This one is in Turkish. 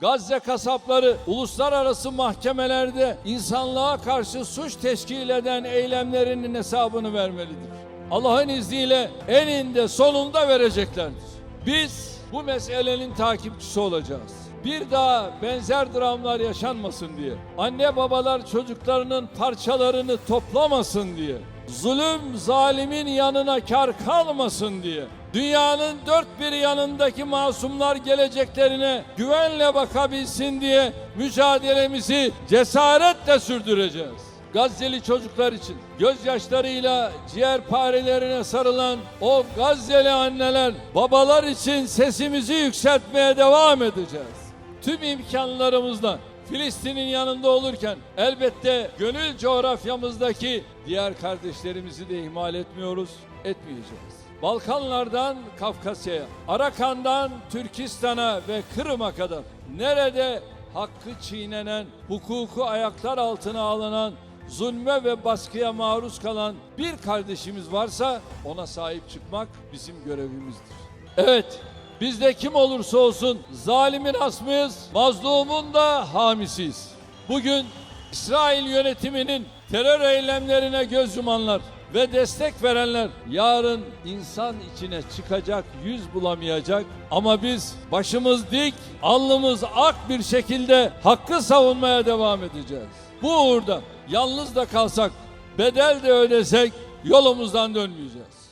Gazze kasapları uluslararası mahkemelerde insanlığa karşı suç teşkil eden eylemlerinin hesabını vermelidir. Allah'ın izniyle eninde sonunda vereceklerdir. Biz bu meselenin takipçisi olacağız. Bir daha benzer dramlar yaşanmasın diye, anne babalar çocuklarının parçalarını toplamasın diye, zulüm zalimin yanına kar kalmasın diye, dünyanın dört bir yanındaki masumlar geleceklerine güvenle bakabilsin diye mücadelemizi cesaretle sürdüreceğiz. Gazze'li çocuklar için gözyaşlarıyla ciğerparelerine sarılan o Gazze'li anneler, babalar için sesimizi yükseltmeye devam edeceğiz. Tüm imkanlarımızla Filistin'in yanında olurken elbette gönül coğrafyamızdaki diğer kardeşlerimizi de ihmal etmiyoruz, etmeyeceğiz. Balkanlardan Kafkasya'ya, Arakan'dan Türkistan'a ve Kırım'a kadar nerede hakkı çiğnenen, hukuku ayaklar altına alınan, zulme ve baskıya maruz kalan bir kardeşimiz varsa ona sahip çıkmak bizim görevimizdir. Evet, biz de kim olursa olsun zalimin asmıyız, mazlumun da hamisiyiz. Bugün İsrail yönetiminin terör eylemlerine göz yumanlar ve destek verenler yarın insan içine çıkacak, yüz bulamayacak ama biz başımız dik, alnımız ak bir şekilde hakkı savunmaya devam edeceğiz. Bu uğurda yalnız da kalsak, bedel de ödesek yolumuzdan dönmeyeceğiz.